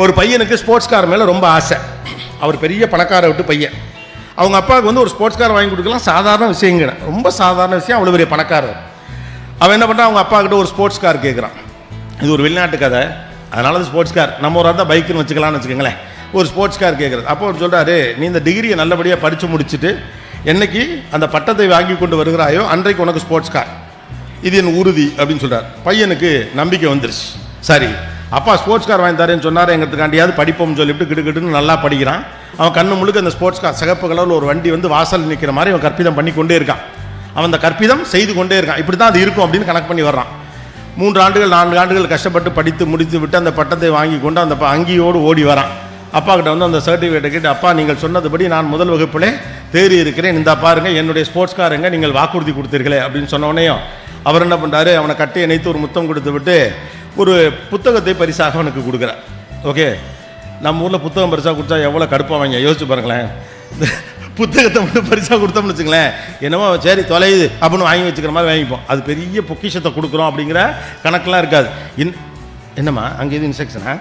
ஒரு பையனுக்கு sports car மேலே ரொம்ப ஆசை. அவர் பெரிய பணக்கார விட்டு பையன். அவங்க அப்பாவுக்கு வந்து ஒரு ஸ்போர்ட்ஸ் கார் வாங்கி கொடுக்கலாம். சாதாரண விஷயங்க. ரொம்ப சாதாரண விஷயம். அவ்வளோ பெரிய பணக்காரர். அவன் என்ன பண்ணுறான் அவங்க அப்பா கிட்ட ஒரு ஸ்போர்ட்ஸ் கார் கேட்குறான் இது ஒரு வெளிநாட்டு கதை. அதனால அது ஸ்போர்ட்ஸ் கார் நம்ம ஒரு தான் பைக்குன்னு வச்சுக்கலாம்னு வச்சுக்கோங்களேன். ஒரு ஸ்போர்ட்ஸ் கார் கேட்குறது அப்போ அவர் சொல்கிறாரு நீ இந்த டிகிரியை நல்லபடியாக படித்து முடிச்சுட்டு என்னைக்கு அந்த பட்டத்தை வாங்கி கொண்டு வருகிறாயோ அன்றைக்கு உனக்கு ஸ்போர்ட்ஸ் கார் இது என் உறுதி அப்படின்னு சொல்கிறார் பையனுக்கு நம்பிக்கை வந்துருச்சு. சரி. அப்பா ஸ்போர்ட்ஸ் கார் வாங்கி தரேன்னு சொன்னார். எங்கிறதுக்காண்டியாவது படிப்போம்னு சொல்லிவிட்டு கிடு நல்லா படிக்கிறான். அவன் கண்ணு முழுக்க அந்த ஸ்போர்ட்ஸ் கார் சிகப்பு கலரில் ஒரு வண்டி வந்து வாசல் நிற்கிற மாதிரி அவன் கற்பிதம் பண்ணி கொண்டே இருக்கான். அவன் அந்த கற்பிதம் செய்து கொண்டே இருக்கான். இப்படி தான் அது இருக்கும் அப்படின்னு கணக்கு பண்ணி வர்றான். மூன்று ஆண்டுகள் நான்கு ஆண்டுகள் கஷ்டப்பட்டு படித்து முடித்து விட்டு அந்த பட்டத்தை வாங்கி கொண்டு அந்த ப- அங்கியோடு ஓடி வரான். அப்பா கிட்ட வந்து அந்த சர்டிஃபிகேட்டை கேட்டு அப்பா நீங்கள் சொன்னதுபடி நான் முதல் வகுப்பிலே தேறி இருக்கிறேன். இந்த பாருங்க என்னுடைய ஸ்போர்ட்ஸ் காரங்க நீங்கள் வாக்குறுதி கொடுத்தீர்களே அப்படின்னு சொன்ன அவர் என்ன பண்ணுறாரு அவனை கட்டி இணைத்து ஒரு முத்தம் கொடுத்து விட்டு ஒரு புத்தகத்தை பரிசாக அவனுக்கு கொடுக்குறேன் ஓகே நம்ம ஊரில் புத்தகம் பரிசாக கொடுத்தா எவ்வளோ கடுப்பாவாங்க யோசிச்சு பாருங்களேன். இந்த புத்தகத்தை மட்டும் பரிசாக கொடுத்தோம்னு வச்சுங்களேன். என்னமோ சரி தொலையுது அப்படின்னு வாங்கி வச்சுக்கிற மாதிரி வாங்கிப்போம். அது பெரிய பொக்கிஷத்தை கொடுக்குறோம் அப்படிங்கிற கணக்கெலாம் இருக்காது. இன் என்னம்மா? அங்கே இது இன்ஸ்ட்ரக்ஷனா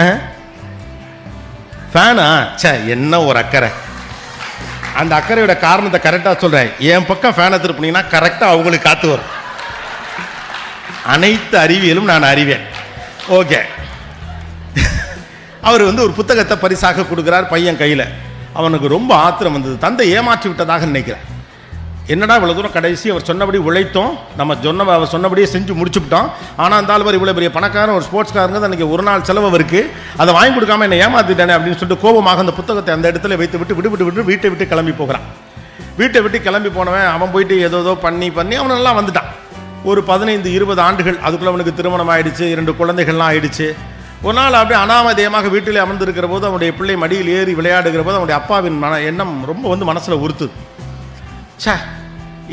ஆ? ஃபேனா சே என்ன ஒரு அக்கறை. அந்த அக்கறையோட காரணத்தை கரெக்டாக சொல்கிறேன் என் பக்கம் ஃபேனை திருப்பினீங்கன்னா கரெக்டாக அவங்களுக்கு காத்து வரும். அனைத்து அறிவியலும் நான் அறிவேன். ஓகே அவர் வந்து ஒரு புத்தகத்தை பரிசாக கொடுக்குறார் பையன் கையில். அவனுக்கு ரொம்ப ஆத்திரம் வந்தது. தந்தை ஏமாற்றி விட்டதாக நினைக்கிறேன் என்னடா இவ்வளோ தூரம் கடைசி அவர் சொன்னபடி உழைத்தோம். நம்ம சொன்ன அவர் சொன்னபடியே செஞ்சு முடிச்சுவிட்டோம் ஆனால் இருந்தாலும் ஆள் இவ்வளோ பெரிய பணக்காரன் ஒரு ஸ்போர்ட்ஸ்காரங்க அன்றைக்கி ஒரு நாள் செலவு இருக்குது அதை வாங்கி கொடுக்காம என்னை ஏமாத்திட்டானே அப்படின்னு சொல்லிட்டு கோபமாக அந்த புத்தகத்தை அந்த இடத்துல வைத்து விட்டு விட்டு விட்டு விட்டு வீட்டை விட்டு கிளம்பி போகிறான். வீட்டை விட்டு கிளம்பி போனவன் அவன் போயிட்டு ஏதோ ஏதோ பண்ணி பண்ணி அவன் நல்லா வந்துட்டான். ஒரு பதினைந்து இருபது ஆண்டுகள் அதுக்குள்ளே அவனுக்கு திருமணம் ஆயிடுச்சு இரண்டு குழந்தைகள்லாம் ஆயிடுச்சு. ஒரு நாள் அப்படியே அனாமதேயமாக வீட்டிலே அமர்ந்திருக்கிற போது அவனுடைய பிள்ளை மடியில் ஏறி விளையாடுகிற போது அவனுடைய அப்பாவின் மன எண்ணம் ரொம்ப வந்து மனசில் உறுத்துது. சே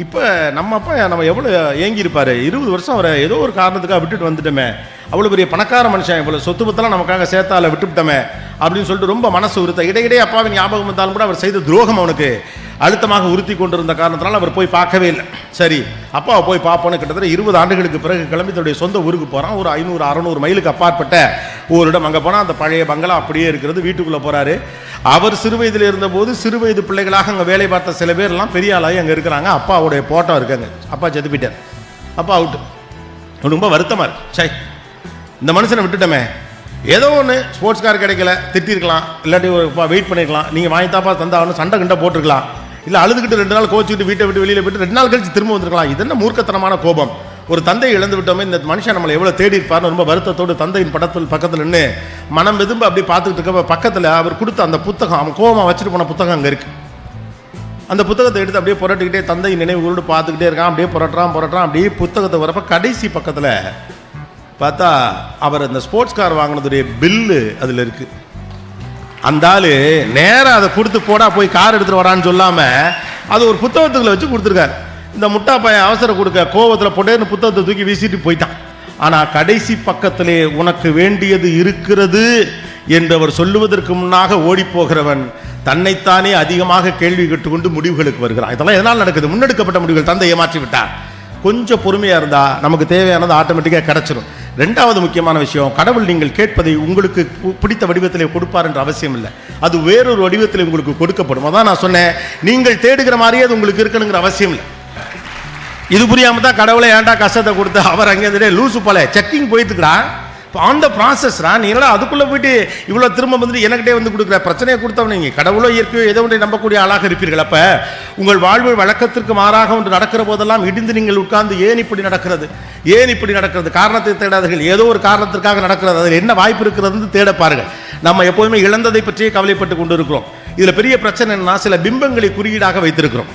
இப்போ நம்ம அப்பா நம்ம எவ்வளோ ஏங்கியிருப்பார்? இருபது வருஷம் அவரை ஏதோ ஒரு காரணத்துக்காக விட்டுட்டு வந்துட்டோமே. அவ்வளோ பெரிய பணக்கார மனுஷன் இவ்வளோ சொத்து பத்தெல்லாம் நமக்காக சேர்த்தால விட்டுவிட்டோமே அப்படின்னு சொல்லிட்டு ரொம்ப மனசு உறுத்த. இடையிடையே அப்பாவின் ஞாபகம் வந்தாலும் கூட அவர் செய்த துரோகம் அவனுக்கு. அழுத்தமாக உறுத்தி கொண்டிருந்த காரணத்தினால் அவர் போய் பார்க்கவே இல்லை. சரி அப்பாவை போய் பார்ப்போன்னு கிட்டத்தட்ட இருபது ஆண்டுகளுக்கு பிறகு கிளம்பி தன்னுடைய சொந்த ஊருக்கு போகிறான் ஒரு ஐநூறு அறநூறு மைலுக்கு அப்பாற்பட்ட ஒரு இடம் அங்கே போனால் அந்த பழைய பங்களா அப்படியே இருக்கிறது வீட்டுக்குள்ளே போகிறாரு அவர் சிறு வயதில் இருந்தபோது சிறு வயது பிள்ளைகளாக அங்கே வேலை பார்த்த சில பேர்லாம் பெரிய ஆளாகி அங்கே இருக்கிறாங்க. அப்பாவுடைய போட்டோ இருக்காங்க. அப்பா செத்து போயிட்டார் அப்பா அவுட்டு ரொம்ப வருத்தமாக இருக்கு. சை இந்த மனுஷனை விட்டுட்டோமே. ஏதோ ஒன்று ஸ்போர்ட்ஸ் கார் கிடைக்கல திட்டிருக்கலாம். இல்லாட்டி ஒரு வெயிட் பண்ணியிருக்கலாம் நீங்கள் வாங்கி தாப்பா தந்தாகணும் சண்டை கிண்ட போட்டிருக்கலாம். இல்லை அழுதுகிட்டு ரெண்டு நாள் கோச்சிக்கிட்டு வீட்டை விட்டு வெளியில் போயிட்டு ரெண்டு நாள் கழிச்சு திரும்ப வந்திருக்கலாம். இது என்ன மூர்க்கத்தனமான கோபம். ஒரு தந்தை இழந்து விட்டோமே இந்த மனுஷன் நம்மளை எவ்வளோ தேடி இருப்பார்னு ரொம்ப வருத்தத்தோடு தந்தையின் படத்தில் பக்கத்தில் நின்று மனம் வெதும்பு அப்படி பார்த்துக்கிட்டு இருக்க பக்கத்தில் அவர் கொடுத்த அந்த புத்தகம் அவன் கோபமாக வச்சுட்டு போன புத்தகம் அங்கே இருக்கு. அந்த புத்தகத்தை எடுத்து அப்படியே புரட்டிக்கிட்டே தந்தை நினைவுகளோடு பார்த்துக்கிட்டே இருக்கான் அப்படியே புரட்டுறான் புரட்டுறான் அப்படியே புத்தகத்தை வரப்ப கடைசி பக்கத்தில் பார்த்தா அவர் அந்த ஸ்போர்ட்ஸ் கார் வாங்கினதுடைய பில்லு அதில் இருக்குது அந்த ஆள் நேராக அதை கொடுத்து போடா போய் கார் எடுத்துகிட்டு வரான்னு சொல்லாமல் அது ஒரு புத்தகத்துக்குள்ள வச்சு கொடுத்துருக்காரு. இந்த முட்டா பையன் அவசரம் கொடுக்க கோவத்தில் பொட்டேன்னு புத்தகத்தை தூக்கி வீசிட்டு போயிட்டான். ஆனால் கடைசி பக்கத்திலே உனக்கு வேண்டியது இருக்கிறது என்று அவர் சொல்லுவதற்கு முன்னாக ஓடிப்போகிறவன் தன்னைத்தானே அதிகமாக கேள்வி கேட்டுக்கொண்டு முடிவுகளுக்கு வருகிறான். இதெல்லாம் எதனால் நடக்குது? முன்னெடுக்கப்பட்ட முடிவுகள் தந்தை ஏமாற்றி விட்டார் கொஞ்சம் பொறுமையாக இருந்தால் நமக்கு தேவையானது ஆட்டோமேட்டிக்காக கிடச்சிடும் ரெண்டாவது முக்கியமான விஷயம் கடவுள் நீங்கள் கேட்பதை உங்களுக்கு பிடித்த வடிவத்திலே கொடுப்பார் என்ற அவசியம் இல்லை. அது வேறொரு வடிவத்தில் உங்களுக்கு கொடுக்கப்படும். அதான் நான் சொன்னேன் நீங்கள் தேடுகிற மாதிரியே அது உங்களுக்கு இருக்கணுங்கிற அவசியம் இல்லை. இது புரியாம தான் கடவுளை ஏன்டா கஷ்டத்தை கொடுத்து அவர் அங்கே லூசு போல செக்கிங் போயிட்டுக்கிறா ஆன் த ப்ராசஸ்ரா நீ என்னடா அதுக்குள்ளே போயிட்டு இவ்வளோ திரும்ப வந்துட்டு எனக்கிட்டே வந்து கொடுக்குற? பிரச்சனையை கொடுத்தவன் நீங்கள் கடவுளோ இயற்கையோ ஏதோ ஒன்றை நம்பக்கூடிய ஆளாக இருப்பீர்கள். அப்போ உங்கள் வாழ்வு வழக்கத்திற்கு மாறாக ஒன்று நடக்கிற போதெல்லாம் இடிந்து நீங்கள் உட்கார்ந்து ஏன் இப்படி நடக்கிறது? ஏன் இப்படி நடக்கிறது? காரணத்தை தேடாதீர்கள். ஏதோ ஒரு காரணத்திற்காக நடக்கிறது. அதில் என்ன வாய்ப்பு இருக்கிறதுன்னு தேட பாருங்கள். நம்ம எப்போதுமே இழந்ததை பற்றியே கவலைப்பட்டு கொண்டு இருக்கிறோம் இதில் பெரிய பிரச்சனை என்னன்னா சில பிம்பங்களை குறியீடாக வைத்திருக்கிறோம்.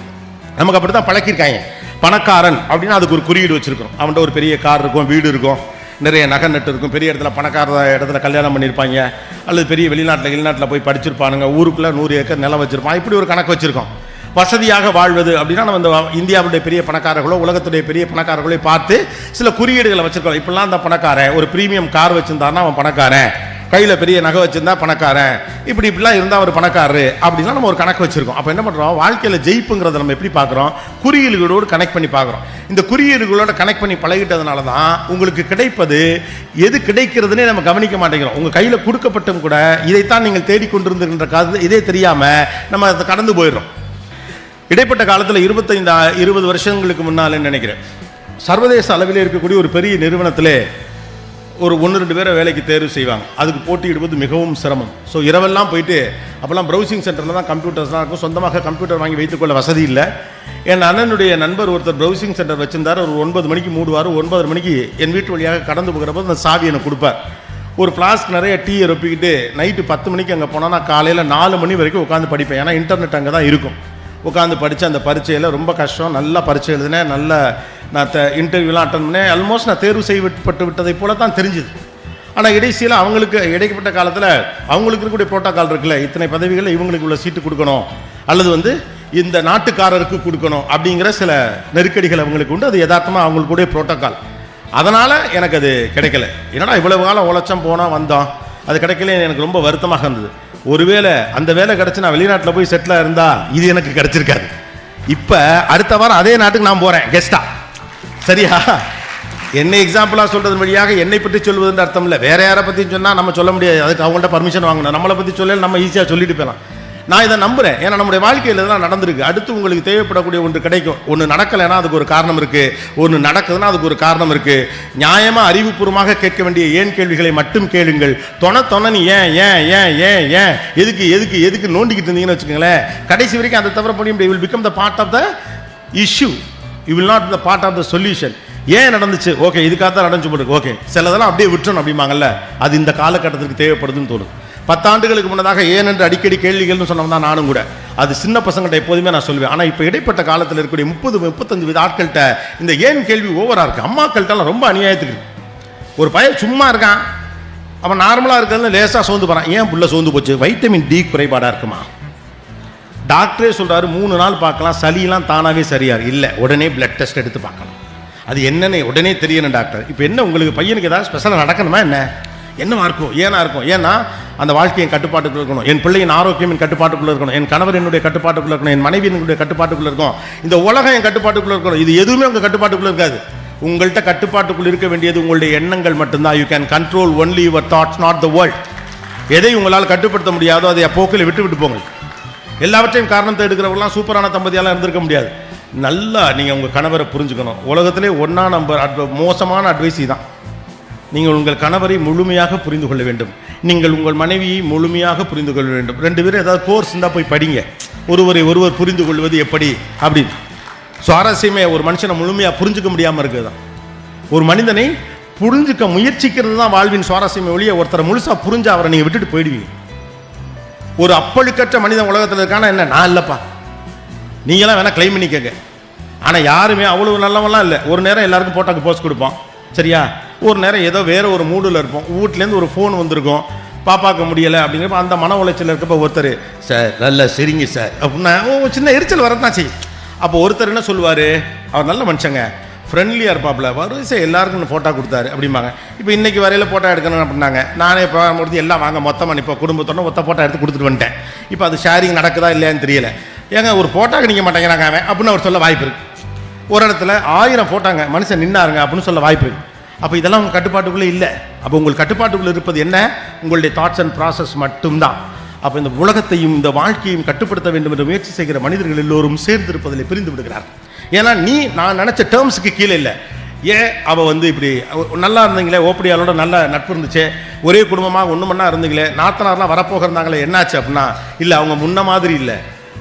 நமக்கு அப்படி தான் பழக்கியிருக்காங்க. பணக்காரன் அப்படின்னா அதுக்கு ஒரு குறியீடு வச்சுருக்கோம் அவன்கிட்ட ஒரு பெரிய கார் இருக்கும் வீடு இருக்கும். நிறைய நகை நட்டு இருக்கும். பெரிய இடத்துல பணக்கார இடத்துல கல்யாணம் பண்ணியிருப்பாங்க அல்லது பெரிய வெளிநாட்டில் வெளிநாட்டில் போய் படிச்சிருப்பானுங்க. ஊருக்குள்ளே நூறு ஏக்கர் நிலம் வச்சிருப்பான். இப்படி ஒரு கணக்கு வச்சுருக்கோம். வசதியாக வாழ்வது அப்படின்னா நம்ம இந்த இந்தியாவுடைய பெரிய பணக்காரர்களோ உலகத்துடைய பெரிய பணக்காரர்களோ பார்த்து சில குறியீடுகளை வச்சுருக்கோம். இப்படிலாம் அந்த பணக்காரன் ஒரு ப்ரீமியம் கார் வச்சுருந்தான்னா அவன் பணக்காரன். கையில் பெரிய நகை வச்சிருந்தா பணக்காரன். இப்படி இப்படிலாம் இருந்தால் அவர் பணக்காரரு. அப்படின்னா நம்ம ஒரு கணக்கு வச்சுருக்கோம். அப்போ என்ன பண்ணுறோம் வாழ்க்கையில் ஜெயிப்புங்கிறத நம்ம எப்படி பார்க்குறோம்? குறியீடுகளோடு கனெக்ட் பண்ணி பார்க்குறோம். இந்த குறியீடுகளோட கனெக்ட் பண்ணி பழகிட்டதுனால தான் உங்களுக்கு கிடைப்பது. எது கிடைக்கிறதுனே நம்ம கவனிக்க மாட்டேங்கிறோம். உங்கள் கையில் கொடுக்கப்பட்டும் கூட இதைத்தான் நீங்கள் தேடிக்கொண்டிருந்திருக்கின்ற காலத்தில் இதே தெரியாமல் நம்ம அதை கடந்து போயிடுறோம். இடைப்பட்ட காலத்தில் இருபத்தைந்து இருபது வருஷங்களுக்கு முன்னாலே நினைக்கிறேன். சர்வதேச அளவில் இருக்கக்கூடிய ஒரு பெரிய நிறுவனத்திலே ஒரு ஒன்று ரெண்டு பேரை வேலைக்கு தேர்வு செய்வாங்க. அதுக்கு போட்டியிடுவது மிகவும் சிரமம். ஸோ இரவெல்லாம் போயிட்டு அப்போல்லாம் ப்ரௌசிங் சென்டரில் தான் கம்ப்யூட்டர்ஸ்லாம் இருக்கும். சொந்தமாக கம்ப்யூட்டர் வாங்கி வைத்துக்கொள்ள வசதி இல்லை. என் அண்ணனுடைய நண்பர் ஒருத்தர் ப்ரௌசிங் சென்டர் வச்சிருந்தார். ஒரு ஒன்பது மணிக்கு மூடுவார். ஒன்பது மணிக்கு என் வீட்டு வழியாக கடந்து போகிற போது அந்த சாவி எனக்கு கொடுப்பார். ஒரு ஃப்ளாஸ்க் நிறைய டீயை ரொப்பிக்கிட்டு நைட்டு பத்து மணிக்கு அங்கே போனால் நான் காலையில் நாலு மணி வரைக்கும் உட்காந்து படிப்பேன். ஏன்னா இன்டர்நெட் அங்கே தான் இருக்கும். உட்காந்து படித்து அந்த பரீட்சையில் ரொம்ப கஷ்டம். நல்லா பரீட்சை எழுதினேன். நல்ல நான் த இன்டர்வியூலாம் அட்டன் பண்ணேன். ஆல்மோஸ்ட் நான் தேர்வு செய்யப்பட்டு விட்டதை போல தான் தெரிஞ்சுது. ஆனால் இடைசியில் அவங்களுக்கு இடைப்பட்ட காலத்தில் அவங்களுக்கு இருக்கக்கூடிய புரோட்டோக்கால் இருக்குல்ல. இத்தனை பதவிகளில் இவங்களுக்கு உள்ள சீட்டு கொடுக்கணும். அல்லது வந்து இந்த நாட்டுக்காரருக்கு கொடுக்கணும் அப்படிங்கிற சில நெருக்கடிகள் அவங்களுக்கு உண்டு. அது யதார்த்தமாக அவங்களுக்குடைய புரோட்டோக்கால் அதனால் எனக்கு அது கிடைக்கல. என்னடா இவ்வளவு காலம் உழைச்சம் போனால் வந்தோம் அது கிடைக்கல எனக்கு ரொம்ப வருத்தமாக இருந்தது. ஒருவேளை அந்த வேலை கிடச்சி நான் வெளிநாட்டில் போய் செட்டிலாக இருந்தால் இது எனக்கு கிடச்சிருக்காது. இப்போ அடுத்த வாரம் அதே நாட்டுக்கு நான் போகிறேன் கெஸ்டா சரியா? என்னை எக்ஸாம்பிளாக சொல்கிறது வழியாக என்னை பற்றி சொல்வதுன்ற அர்த்தம் இல்லை. வேற யாரை பற்றி சொன்னால் நம்ம சொல்ல முடியாது. அதுக்கு அவங்கள்ட்ட பர்மிஷன் வாங்கணும். நம்மளை பற்றி சொல்லல நம்ம ஈஸியாக சொல்லிட்டு போகலாம் நான் இதை நம்புறேன். ஏன்னா நம்முடைய வாழ்க்கையில் இதெல்லாம் நடந்திருக்கு. அடுத்து உங்களுக்கு தேவைப்படக்கூடிய ஒன்று கிடைக்கும். ஒன்று நடக்கலைன்னா அதுக்கு ஒரு காரணம் இருக்குது ஒன்று நடக்குதுன்னா அதுக்கு ஒரு காரணம் இருக்குது நியாயமாக அறிவுபூர்வமாக கேட்க வேண்டிய ஏன் கேள்விகளை மட்டும் கேளுங்கள். தொண தொணனி ஏன் ஏன் ஏன் ஏன் ஏன்? எதுக்கு எதுக்கு எதுக்கு நோண்டிக்கிட்டு இருந்தீங்கன்னு வச்சுக்கோங்களேன். கடைசி வரைக்கும் அதை தவிர பண்ணி will become the part of the issue you will not the part of the solution ஏன் நடந்துச்சு? ஓகே இதுக்காக தான் நடந்துச்சு போட்டு ஓகே சிலதெல்லாம் அப்படியே விட்டுறணும் அப்படிம்பாங்கல்ல. அது இந்த காலகட்டத்திற்கு தேவைப்படுதுன்னு தோணுது பத்தாண்டுகளுக்கு முன்னதாக ஏன் என்று அடிக்கடி கேள்விகள்னு சொன்னவன் தான் நானும் கூட. அது சின்ன பசங்கள்கிட்ட எப்போதுமே நான் சொல்லுவேன். ஆனால் இப்போ இடைப்பட்ட காலத்தில் இருக்கக்கூடிய முப்பது முப்பத்தஞ்சு வித ஆட்கள்கிட்ட இந்த ஏன் கேள்வி ஓவராக இருக்குது அம்மாக்கள்கிட்டலாம் ரொம்ப அநியாயத்துக்கு ஒரு பையன் சும்மா இருக்கான். அவன் நார்மலாக இருக்கிறது லேசாக சோர்ந்து போகிறான் ஏன் புள்ள சோர்ந்து போச்சு? வைட்டமின் டி குறைபாடாக இருக்குமா? டாக்டரே சொல்கிறாரு மூணு நாள் பார்க்கலாம். சளியெல்லாம் தானாகவே சரியாரு இல்லை உடனே பிளட் டெஸ்ட் எடுத்து பார்க்கணும். அது என்னன்னு உடனே தெரியணும் டாக்டர். இப்போ என்ன உங்களுக்கு பையனுக்கு ஏதாவது ஸ்பெஷலாக நடக்கணுமா என்ன? என்னவா இருக்கும்? ஏனா இருக்கும்? ஏன்னா அந்த வாழ்க்கையின் கட்டுப்பாட்டுக்குள்ள இருக்கணும். என் பிள்ளையின் ஆரோக்கியம் என் கட்டுப்பாட்டுக்குள்ள இருக்கணும். என் கணவர் என்னுடைய கட்டுப்பாட்டுக்குள்ள இருக்கணும். என் மனைவி என்னுடைய கட்டுப்பாட்டுக்குள்ள இருக்கும் இந்த உலகம் என் கட்டுப்பாட்டுக்குள்ள இருக்கணும். இது எதுவுமே உங்க கட்டுப்பாட்டுக்குள்ள இருக்காது. உங்கள்கிட்ட கட்டுப்பாட்டுக்குள் இருக்க வேண்டியது உங்களுடைய எண்ணங்கள் மட்டும்தான். You can control only your thoughts not the world எதை உங்களால் கட்டுப்படுத்த முடியாதோ அதை போக்கில் விட்டு விட்டு போங்க எல்லாவற்றையும் காரணத்தை எடுக்கிறவங்களாம் சூப்பரான தம்பதியாலாம் இருந்திருக்க முடியாது. நல்லா நீங்கள் உங்கள் கணவரை புரிஞ்சுக்கணும். உலகத்திலே ஒன்றா நம்பர் அட்வ மோசமான அட்வைஸ் தான் நீங்கள் உங்கள் கணவரை முழுமையாக புரிந்து கொள்ள வேண்டும். நீங்கள் உங்கள் மனைவியை முழுமையாக புரிந்து கொள்ள வேண்டும். ரெண்டு பேரும் ஏதாவது கோர்ஸ் இருந்தால் போய் படிங்க. ஒருவரை ஒருவர் புரிந்து கொள்வது எப்படி? அப்படின்னு சுவாரஸ்யமே ஒரு மனுஷனை முழுமையாக புரிஞ்சுக்க முடியாமல் இருக்குது தான் ஒரு மனிதனை புரிஞ்சுக்க முயற்சிக்கிறது தான் வாழ்வின் சுவாரஸ்யமே ஒழிய ஒருத்தரை முழுசாக புரிஞ்சு அவரை நீங்கள் விட்டுட்டு போயிடுவீங்க. ஒரு அப்பழுக்கற்ற மனிதன் உலகத்தில் இருக்கானா என்ன? நான் இல்லைப்பா. நீங்களாம் வேணால் கிளைம் பண்ணிக்கங்க. ஆனால் யாருமே அவ்வளவு நல்லவெல்லாம் இல்லை. ஒரு நேரம் எல்லாருக்கும் போட்டாக்கு போஸ்ட் கொடுப்போம் சரியா? ஒரு நேரம் ஏதோ வேற ஒரு மூடில் இருப்போம். வீட்லேருந்து ஒரு ஃபோன் வந்திருக்கும். பாப்பாக்க முடியலை அப்படிங்கிறப்ப அந்த மன உளைச்சல் இருக்கப்போ ஒருத்தர் சார் நல்ல சரிங்க சார். அப்படின்னா ஓ சின்ன எரிச்சல் வரதான் செய்யும். அப்போ ஒருத்தர் என்ன சொல்லுவார்? அவர் நல்ல மனுஷங்க. ஃப்ரெண்ட்லியாக இருப்பாப்புல. வரிசை எல்லாருக்கும் ஃபோட்டோ கொடுத்தாரு அப்படிம்பாங்க. இப்போ இன்னைக்கு வரையில் ஃபோட்டோ எடுக்கணும் அப்படின்னாங்க. நானே இப்போ முடிஞ்சு எல்லாம் வாங்க. மொத்தமாக இப்போ குடும்பத்தோட மொத்த ஃபோட்டோ எடுத்து கொடுத்துட்டு வந்துட்டேன். இப்போ அது ஷேரிங் நடக்குதா இல்லையான்னு தெரியல. ஏங்க ஒரு ஃபோட்டோக்கு நிற்க மாட்டேங்கிறாங்க அவன் அப்படின்னு அவர் சொல்ல வாய்ப்பு இருக்கு. ஒரு இடத்துல ஆயிரம் ஃபோட்டோங்க மனுஷன் நின்னாருங்க அப்படின்னு சொல்ல வாய்ப்பு இருக்கு. அப்போ இதெல்லாம் உங்கள் கட்டுப்பாட்டுக்குள்ளே இல்லை. அப்போ உங்கள் கட்டுப்பாட்டுக்குள்ளே இருப்பது என்ன? உங்களுடைய தாட்ஸ் அண்ட் ப்ராசஸ் மட்டும்தான். அப்போ இந்த உலகத்தையும் இந்த வாழ்க்கையும் கட்டுப்படுத்த வேண்டும் என்று முயற்சி செய்கிற மனிதர்கள் எல்லோரும் சேர்ந்து இருப்பதில் பிரிந்து விடுகிறார். ஏன்னா நீ நான் நினச்ச டேர்ம்ஸுக்கு கீழே இல்லை. ஏன் அவள் வந்து இப்படி நல்லா இருந்தீங்களே ஓப்படியாளோட நல்ல நட்பு இருந்துச்சு ஒரே குடும்பமாக ஒன்று மண்ணா இருந்தீங்களே நாத்தனார்லாம் வரப்போகிறாங்களே என்னாச்சு அப்படின்னா இல்லை அவங்க முன்ன மாதிரி இல்லை.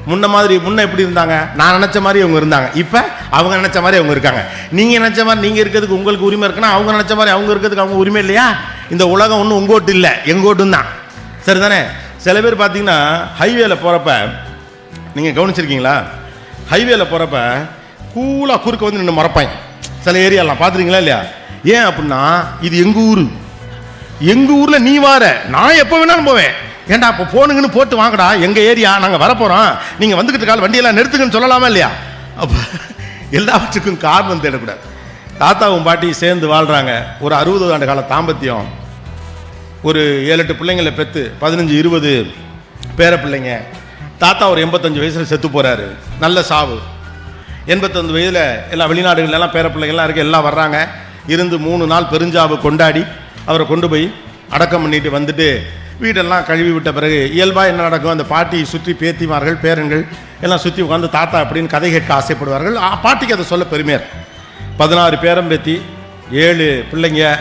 முன்ன மாதிரி முன்ன எப்படி இருந்தாங்க? நான் நினச்ச மாதிரி அவங்க இருந்தாங்க. இப்போ அவங்க நினச்ச மாதிரி அவங்க இருக்காங்க. நீங்கள் நினச்ச மாதிரி நீங்கள் இருக்கிறதுக்கு உங்களுக்கு உரிமை இருக்குன்னா அவங்க நினச்ச மாதிரி அவங்க இருக்கிறதுக்கு அவங்க உரிமை இல்லையா? இந்த உலகம் ஒன்றும் உங்கோட்டு இல்லை. எங்கோட்டும் தான். சரிதானே? சில பேர் பார்த்தீங்கன்னா ஹைவேல போகிறப்ப நீங்கள் கவனிச்சிருக்கீங்களா? ஹைவேல போகிறப்ப கூலாக குறுக்க வந்து நின்று மறப்பாங்க. சில ஏரியாலாம் பார்த்துருக்கீங்களா இல்லையா? ஏன் அப்படின்னா இது எங்கள் ஊர்? எங்கள் ஊரில் நீ வார. நான் எப்போ வேணாலும் போவேன். ஏண்டா அப்போ போனுங்கன்னு போட்டு வாங்கடா. எங்கள் ஏரியா நாங்கள் வரப்போகிறோம் நீங்கள் வந்துக்கிட்டு கால் வண்டியெல்லாம் நிறுத்துங்கன்னு சொல்லலாமா இல்லையா? அப்போ எல்லாவற்றுக்கும் காரணம் தேடக்கூடாது. தாத்தாவும் பாட்டியும் சேர்ந்து வாழ்கிறாங்க ஒரு அறுபது ஆண்டு கால தாம்பத்தியம். ஒரு ஏழு எட்டு பிள்ளைங்களை பெற்று பதினஞ்சு இருபது பேர பிள்ளைங்க. தாத்தா ஒரு எண்பத்தஞ்சு வயசில் செத்து போகிறாரு நல்ல சாவு. எண்பத்தஞ்சு வயதில் எல்லா வெளிநாடுகளெல்லாம் பேர பிள்ளைங்கள்லாம் இருக்க எல்லாம் வர்றாங்க. இருந்து மூணு நாள் பெருஞ்சாவு கொண்டாடி அவரை கொண்டு போய் அடக்கம் பண்ணிட்டு வந்துட்டு வீடெல்லாம் கழுவி விட்ட பிறகு இயல்பாக என்ன நடக்கும்? அந்த பாட்டியை சுற்றி பேத்திமார்கள் பேரன்கள் எல்லாம் சுற்றி உட்காந்து தாத்தா அப்படின்னு கதை கேட்க ஆசைப்படுவார்கள். ஆ, பாட்டிக்கு அதை சொல்ல பெருமையாக பதினாறு பேரம் பேத்தி ஏழு பிள்ளைங்க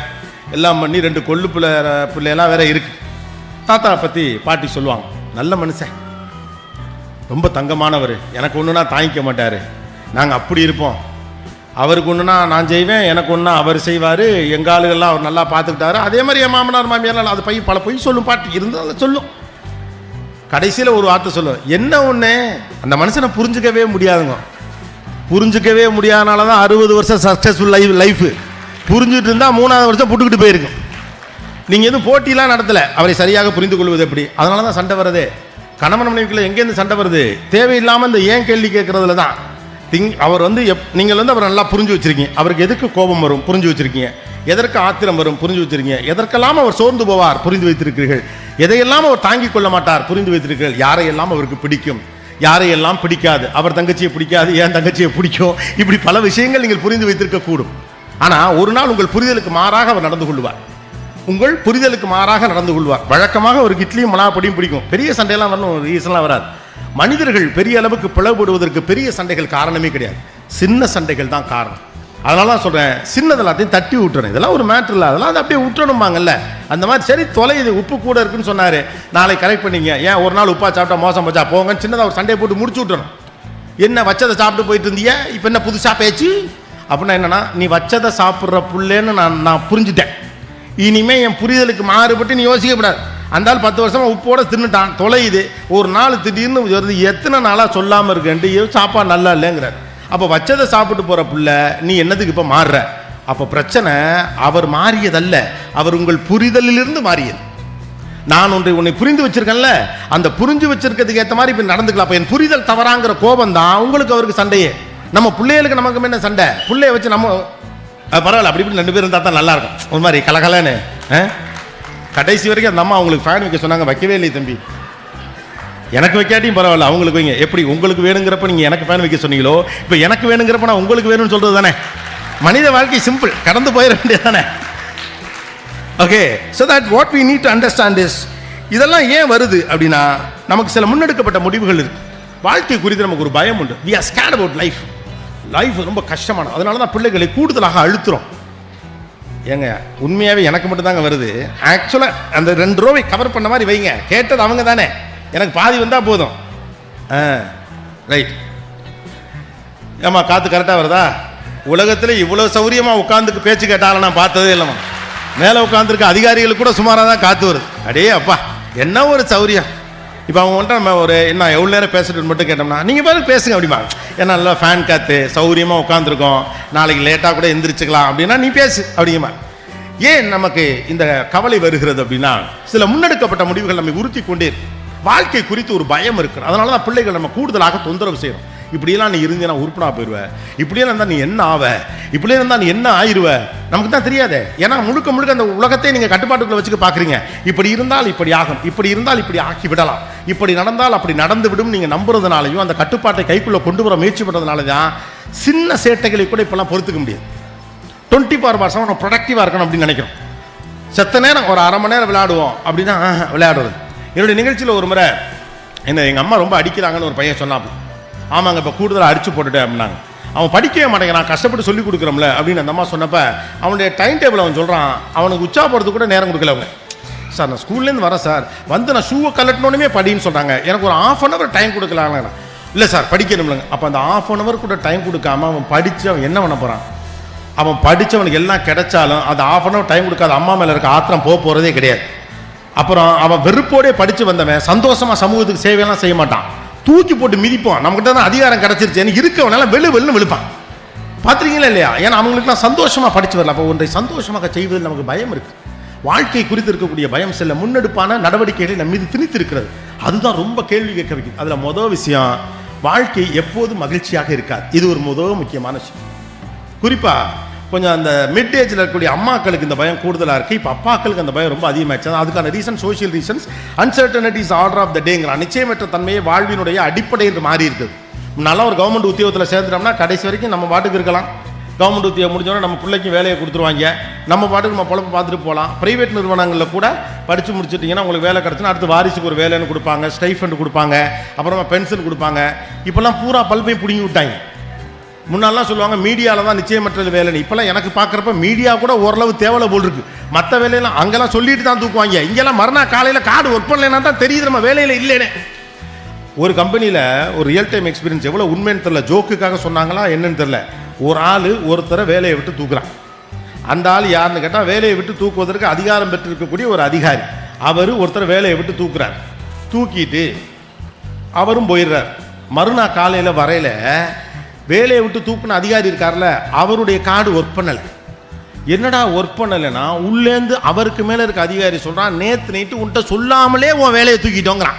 எல்லாம் பண்ணி ரெண்டு கொள்ளு பிள்ளை பிள்ளையெல்லாம் வேற இருக்கு. தாத்தா பற்றி பாட்டி சொல்லுவாங்க. நல்ல மனுஷன். ரொம்ப தங்கமானவர். எனக்கு ஒன்றுனா தாங்கிக்க மாட்டார். நாங்கள் அப்படி இருப்போம். அவருக்கு ஒன்றுனா நான் செய்வேன் எனக்கு ஒன்றா அவர் செய்வார். எங்கள் ஆளுகள்லாம் அவர் நல்லா பார்த்துக்கிட்டாரு. அதே மாதிரி என் மாமனார் மாமியார்லாம் அது பையன் பல பொய் சொல்லும் பாட்டி. இருந்தாலும் சொல்லும். கடைசியில் ஒரு வார்த்தை சொல்லும் என்ன ஒன்று அந்த மனுஷனை புரிஞ்சுக்கவே முடியாதுங்க. புரிஞ்சுக்கவே முடியாதனால தான் அறுபது வருஷம் சக்ஸஸ்ஃபுல் லைஃப் லைஃபு புரிஞ்சுட்டு இருந்தால் மூணாவது வருஷம் புட்டுக்கிட்டு போயிருக்கும். நீங்கள் எதுவும் போட்டிலாம் நடத்தலை. அவரை சரியாக புரிந்து கொள்வது எப்படி? அதனால தான் சண்டை வருது. கணவன் மனைவிக்குள்ள எங்கேருந்து சண்டை வருது? தேவையில்லாமல் இந்த ஏன் கேள்வி கேட்குறதுல தான் திங் அவர் வந்து எப் நீங்கள் வந்து அவரை நல்லா புரிஞ்சு வச்சுருக்கீங்க. அவருக்கு எதுக்கு கோபம் வரும் புரிஞ்சு வச்சுருக்கீங்க. எதற்கு ஆத்திரம் வரும் புரிஞ்சு வச்சிருக்கீங்க. எதற்கெல்லாம் அவர் சோர்ந்து போவார் புரிந்து வைத்திருக்கிறீர்கள். எதையெல்லாம் அவர் தாங்கிக் கொள்ள மாட்டார் புரிந்து வைத்திருக்கிறீர்கள். யாரையெல்லாம் அவருக்கு பிடிக்கும்? யாரையெல்லாம் பிடிக்காது? அவர் தங்கச்சியை பிடிக்காது ஏன் தங்கச்சியை பிடிக்கும்? இப்படி பல விஷயங்கள் நீங்கள் புரிந்து வைத்திருக்க கூடும். ஆனால் ஒரு நாள் உங்கள் புரிதலுக்கு மாறாக அவர் நடந்து கொள்வார். உங்கள் புரிதலுக்கு மாறாக நடந்து கொள்வார். வழக்கமாக ஒரு இட்லியும் மலாப்படியும் பிடிக்கும். பெரிய சண்டையெல்லாம் வரணும் ரீசன்லாம் வராது. மனிதர்கள் பெரிய அளவுக்கு பிளவுபடுவதற்கு பெரிய சண்டைகள் காரணமே கிடையாது. சின்ன சண்டைகள் தான் காரணம். அதனால தான் சொல்கிறேன் சின்னது எல்லாத்தையும் தட்டி விட்டுறேன் இதெல்லாம் ஒரு மேட்ரு இல்லை. அதெல்லாம் அதை அப்படியே விட்டுறணும்பாங்கல்ல அந்த மாதிரி சரி தொலை இது உப்பு கூட இருக்குன்னு சொன்னார். நாளைக்கு கரெக்ட் பண்ணிங்க. ஏன் ஒரு நாள் உப்பா சாப்பிட்டா மோசம் போச்சா? போங்க சின்னதாக ஒரு சண்டையை போட்டு முடிச்சு விட்டுறணும் என்ன வச்சதை சாப்பிட்டு போயிட்டு இருந்திய? இப்போ என்ன புதுசாக பேச்சு? அப்படின்னா என்னன்னா நீ வச்சதை சாப்பிட்ற புள்ளேன்னு நான் நான் புரிஞ்சுட்டேன். இனிமேல் என் புரிதலுக்கு மாறுபட்டு நீ யோசிக்கக்கூடாது. அந்த ஆள் பத்து வருஷமாக உப்போட தின்னுட்டான். தொலையுது ஒரு நாள் திடீர்னு வருது எத்தனை நாளாக சொல்லாமல் இருக்கேன்ட்டு சாப்பாடு நல்லா இல்லைங்கிறார். அப்போ வச்சதை சாப்பிட்டு போகிற புள்ள நீ என்னதுக்கு இப்போ மாறுற? அப்போ பிரச்சனை அவர் மாறியதல்ல. அவர் உங்கள் புரிதலிலிருந்து மாறியது. நான் ஒன்றை உன்னை புரிந்து வச்சிருக்கேன்ல. அந்த புரிஞ்சு வச்சிருக்கிறதுக்கு ஏற்ற மாதிரி இப்போ நடந்துக்கலாம். அப்போ என் புரிதல் தவறாங்கிற கோபம் தான் உங்களுக்கு அவருக்கு சண்டையே. நம்ம பிள்ளைகளுக்கு நமக்கு என்ன சண்டை? பிள்ளைய வச்சு நம்ம பரவாயில்ல. அப்படி இப்படி ரெண்டு பேரும் இருந்தால் தான் நல்லாயிருக்கும் ஒரு மாதிரி கலகலன்னு ஆ கடைசி வரைக்கும் அந்த அம்மா அவங்களுக்கு ஃபேன் வைக்க சொன்னாங்க வைக்கவே இல்லை தம்பி. எனக்கு வைக்காட்டியும் பரவாயில்ல அவங்களுக்கு வைங்க. எப்படி உங்களுக்கு வேணுங்கிறப்ப நீங்கள் எனக்கு ஃபேன் வைக்க சொன்னீங்களோ இப்போ எனக்கு வேணுங்கிறப்ப நான் உங்களுக்கு வேணும்னு சொல்கிறது தானே. மனித வாழ்க்கை சிம்பிள் கடந்து போயிட வேண்டியது தானே. Okay so that what we need to understand is இதெல்லாம் ஏன் வருது அப்படின்னா நமக்கு சில முன்னெடுக்கப்பட்ட முடிவுகள் இருக்குது வாழ்க்கை குறித்து நமக்கு ஒரு பயம் உண்டு. We are scared about life life ரொம்ப கஷ்டமான அதனால தான் பிள்ளைகளை கூடுதலாக அழுத்துறோம். ஏங்க உண்மையாகவே எனக்கு மட்டும்தாங்க வருது. ஆக்சுவலாக அந்த ரெண்டு ரூபாய் கவர் பண்ண மாதிரி வைங்க. கேட்டது அவங்க தானே. எனக்கு பாதி வந்தால் போதும். ஆ ரைட் ஏம்மா காற்று கரெக்டாக வருதா? உலகத்தில் இவ்வளோ சௌரியமாக உட்காந்துக்கு பேச்சு கேட்டாலும் நான் பார்த்ததே இல்லைம்மா. மேலே உட்காந்துருக்க அதிகாரிகளுக்கு கூட சுமாராக தான் காற்று வருது. அடே அப்பா என்ன ஒரு சௌரியம். இப்போ அவங்க வந்துட்டு நம்ம ஒரு என்ன எவ்வளோ நேரம் பேசுறதுன்னு மட்டும் கேட்டோம்னா நீங்கள் பாருங்க பேசுங்க அப்படிமா ஏன்னா நல்லா ஃபேன் காற்று சௌரியமாக உட்காந்துருக்கோம் நாளைக்கு லேட்டாக கூட எந்திரிச்சுக்கலாம். அப்படின்னா நீ பேசு அப்படிங்கம்மா ஏன் நமக்கு இந்த கவலை வருகிறது அப்படின்னா சில முன்னெடுக்கப்பட்ட முடிவுகள் நம்மை உறுத்தி கொண்டே வாழ்க்கை குறித்து ஒரு பயம் இருக்கு. அதனால தான் பிள்ளைகள் நம்ம கூடுதலாக தொந்தரவு செய்கிறோம் இப்படியெல்லாம் நீ இருந்தீனா உருப்படா போயிடுவ இப்படியெல்லாம் இருந்தால் நீ என்ன ஆவ? இப்படியே இருந்தால் நீ என்ன ஆயிருவ? நமக்கு தான் தெரியாதே. ஏன்னா முழுக்க முழுக்க அந்த உலகத்தை நீங்கள் கட்டுப்பாட்டுக்குள்ளே வச்சுக்க பார்க்குறீங்க இப்படி இருந்தால் இப்படி ஆகும். இப்படி இருந்தால் இப்படி ஆக்கி விடலாம். இப்படி நடந்தால் அப்படி நடந்து விடும் நீங்கள் நம்புறதுனாலையும் அந்த கட்டுப்பாட்டை கைக்குள்ளே கொண்டு வர முயற்சி பண்ணுறதுனால தான் சின்ன சேட்டைகளை கூட இப்போல்லாம் பொறுத்துக்க முடியாது. டுவெண்ட்டி ஃபோர் ஹவர்ஸ் நம்ம ப்ரொடக்டிவாக இருக்கணும் அப்படின்னு நினைக்கிறோம். செத்த நேரம் ஒரு அரை மணி நேரம் விளையாடுவோம் அப்படின்னா விளையாடுறது. என்னுடைய நிகழ்ச்சியில் ஒரு முறை என்ன எங்கள் அம்மா ரொம்ப அடிக்கிறாங்கன்னு ஒரு பையன் சொன்னாப்பு ஆமாங்க இப்போ கூடுதலாக அடிச்சு போட்டுட்டேன் அப்படின்னாங்க. அவன் படிக்கவே மாட்டேங்கிறான் கஷ்டப்பட்டு சொல்லி கொடுக்குறோம்ல அப்படின்னு அந்த அம்மா சொன்னப்ப அவனுடைய டைம் டேபிள் அவன் சொல்கிறான் அவனுக்கு உற்சாகப்படுறதுக்கு கூட நேரம் கொடுக்கல அவங்க. சார் நான் ஸ்கூல்லேருந்து வரேன் சார். வந்து நான் ஷூவை கலட்டினோடனே படின்னு சொல்கிறாங்க எனக்கு ஒரு ஆஃப் அன் ஹவர் டைம் கொடுக்கலாங்க இல்லை சார் படிக்கணும்லங்க. அப்போ அந்த ஆஃப் அன் ஹவர் கூட டைம் கொடுக்காம அவன் படித்து அவன் என்ன பண்ண போகிறான் அவன் படித்தவனுக்கு எல்லாம் கிடைச்சாலும் அது ஆஃப் அன் ஹவர் டைம் கொடுக்காத அம்மா மேலே இருக்க ஆத்திரம் போக போகிறதே கிடையாது. அப்புறம் அவன் வெறுப்போடே படித்து வந்தவன் சந்தோஷமாக சமூகத்துக்கு சேவையெல்லாம் செய்ய மாட்டான். தூக்கி போட்டு மிதிப்போம் நம்மகிட்ட தான் அதிகாரம் கிடைச்சிருச்சு. இருக்கவனால வெளு வெளுன்னு விழுப்பான். பார்த்துருக்கீங்களா இல்லையா? ஏன்னா அவங்களுக்குலாம் சந்தோஷமாக படித்து வரல அப்போ ஒன்றை சந்தோஷமாக செய்வதில் நமக்கு பயம் இருக்குது வாழ்க்கை குறித்து இருக்கக்கூடிய பயம் சில முன்னெடுப்பான நடவடிக்கைகளை நம்ம மீது திணித்து இருக்கிறது அதுதான் ரொம்ப கேள்வி கேட்க வைக்கும் அதில் மொதல் விஷயம் வாழ்க்கை எப்போதும் மகிழ்ச்சியாக இருக்காது. இது ஒரு முதல் முக்கியமான விஷயம். குறிப்பாக கொஞ்சம் அந்த மிட் ஏஜில் இருக்கக்கூடிய அம்மாக்களுக்கு இந்த பயம் கூடுதலாக இருக்குது இப்போ அப்பாக்களுக்கு அந்த பயம் ரொம்ப அதிகமாகிடுச்சு அதுக்கான reason social reasons uncertainties order of the டேங்கிற நிச்சயமற்ற தன்மையை வாழ்வினுடைய அடிப்படை என்று மாறி இருக்குது நல்லா ஒரு கவர்மெண்ட் உத்தியோகத்தில் சேர்ந்துட்டோம்னா கடைசி வரைக்கும் நம்ம பாட்டுக்கு இருக்கலாம். கவர்மெண்ட் உத்தியோகம் முடிஞ்சோடனே நம்ம பிள்ளைக்கு வேலையை கொடுத்துருவாங்க. நம்ம பாட்டுக்கு நம்ம பொழப்பு பார்த்துட்டு போகலாம். ப்ரைவேட் நிறுவனங்களில் கூட படித்து முடிச்சிட்டிங்கன்னா உங்களுக்கு வேலை கிடச்சுன்னா அடுத்து வாரிசுக்கு ஒரு வேலைன்னு கொடுப்பாங்க. ஸ்டைஃபண்ட் கொடுப்பாங்க. அப்புறமா பென்ஷன் கொடுப்பாங்க. இப்போல்லாம் பூரா பல்பையும் பிடுங்கி விட்டாங்க. முன்னாலாம் சொல்லுவாங்க மீடியாவில் தான் நிச்சயமற்றது வேலைன்னு இப்போலாம் எனக்கு பார்க்குறப்ப மீடியா கூட ஓரளவு தேவலை போல் இருக்கு. மற்ற வேலையெல்லாம் அங்கெல்லாம் சொல்லிட்டு தான் தூக்குவாங்க. இங்கெல்லாம் மறுநாள் காலையில் கார்டு ஒர்க் பண்ணலைன்னா தான் தெரியுது நம்ம வேலையில் இல்லைன்னு. ஒரு கம்பெனியில் ஒரு ரியல் டைம் எக்ஸ்பீரியன்ஸ் எவ்வளோ உண்மைன்னு தெரில ஜோக்குக்காக சொன்னாங்களா என்னன்னு தெரில ஒரு ஆள் ஒருத்தரை வேலையை விட்டு தூக்குறான். அந்த ஆள் யாருன்னு கேட்டால் வேலையை விட்டு தூக்குவதற்கு அதிகாரம் பெற்றிருக்கக்கூடிய ஒரு அதிகாரி. அவர் ஒருத்தர் வேலையை விட்டு தூக்குறார். தூக்கிட்டு அவரும் போயிடுறார். மறுநாள் காலையில் வரையில வேலையை விட்டு தூக்குன அதிகாரி இருக்கார்ல அவருடைய கார்டு ஒர்க் பண்ணலை. என்னடா ஒர்க் பண்ணலைன்னா உள்ளேந்து அவருக்கு மேலே இருக்க அதிகாரி சொல்கிறான் நேற்று நைட்டு உன்ட்ட சொல்லாமலே உன் வேலையை தூக்கிட்டோங்கிறான்.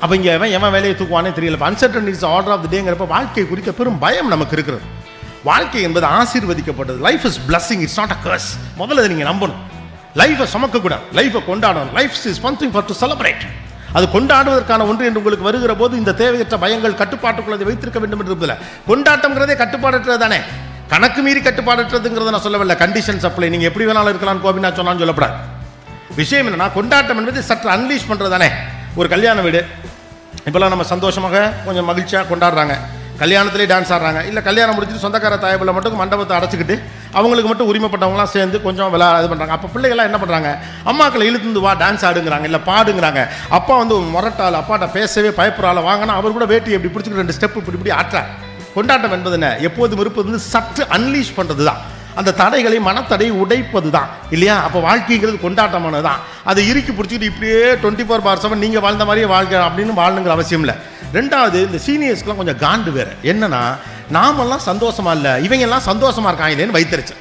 அப்போ இங்கே எவன் எவன் வேலையை தூக்குவானே தெரியல. அன்சர்டனிஸ் ஆர்டர் ஆஃப் த டேங்கிறப்ப வாழ்க்கை குறித்த பெரும் பயம் நமக்கு இருக்கிறது. வாழ்க்கை என்பது ஆசீர்வதிக்கப்பட்டது. Life is blessing it's not a curse முதல்ல அதை நீங்கள் நம்பணும். லைஃப்பை சுமக்கக்கூடாது. லைஃப்பை கொண்டாடணும். Life is something for to celebrate அது கொண்டாடுவதற்கான ஒன்று என்று உங்களுக்கு வருகிற போது இந்த தேவையற்ற பயங்கள் கட்டுப்பாட்டுக்குள்ளதை வைத்திருக்க வேண்டும் என்று இருப்பதில்லை கொண்டாட்டம்ங்கிறதே கட்டுப்பாடற்றது தானே? கணக்கு மீறி கட்டுப்பாடற்றதுங்கிறத நான் சொல்லவில்லை. கண்டிஷன் சப்ளை நீங்கள் எப்படி வேணாலும் இருக்கலாம் கோபினா சொன்னான்னு சொல்லப்படாது. விஷயம் என்னன்னா கொண்டாட்டம் என்பது சற்று அன்லீஷ் பண்ணுறது தானே? ஒரு கல்யாண வீடு. இப்போல்லாம் நம்ம சந்தோஷமாக கொஞ்சம் மகிழ்ச்சியாக கொண்டாடுறாங்க. கல்யாணத்திலே டான்ஸ் ஆடுறாங்க. இல்லை கல்யாணம் முடிச்சுட்டு சொந்தக்கார தாயப்பில் மட்டும் மண்டபத்தை அடைச்சிக்கிட்டு அவங்களுக்கு மட்டும் உரிமைப்பட்டவங்களாம் சேர்ந்து கொஞ்சம் விளா இது பண்ணுறாங்க அப்போ பிள்ளைகள்லாம் என்ன பண்ணுறாங்க அம்மாக்களை இழுத்துந்து வா டான்ஸ் ஆடுங்கிறாங்க இல்லை பாடுங்கிறாங்க. அப்பா வந்து முரட்டால் அப்பாட்ட பேசவே பயப்படுறாள் வாங்கினா அவர் கூட வேட்டி எப்படி பிடிச்சிக்கிட்டு ரெண்டு ஸ்டெப் இப்படி இப்படி ஆட்டுறார். கொண்டாட்டம் என்பது என்ன? எப்போதும் இருப்பது வந்து சற்று அன்லீஷ் பண்ணுறது தான் அந்த தடைகளை மனத்தடையை உடைப்பது தான் இல்லையா? அப்போ வாழ்க்கைங்கிறது கொண்டாட்டமானது தான் அதை இறுக்கி பிடிச்சிக்கிட்டு இப்படியே டுவெண்ட்டி ஃபோர் பார் செவன் நீங்கள் வாழ்ந்த மாதிரியே வாழ்க்கை அப்படின்னு வாழணுங்கிற அவசியம் இல்லை. ரெண்டாவது இந்த சீனியர்ஸ்க்குலாம் கொஞ்சம் காண்டு வேறு. என்னென்னா நாமெல்லாம் சந்தோஷமா இல்லை இவங்க எல்லாம் சந்தோஷமா இருக்காங்களேன்னு வைத்திருச்சேன்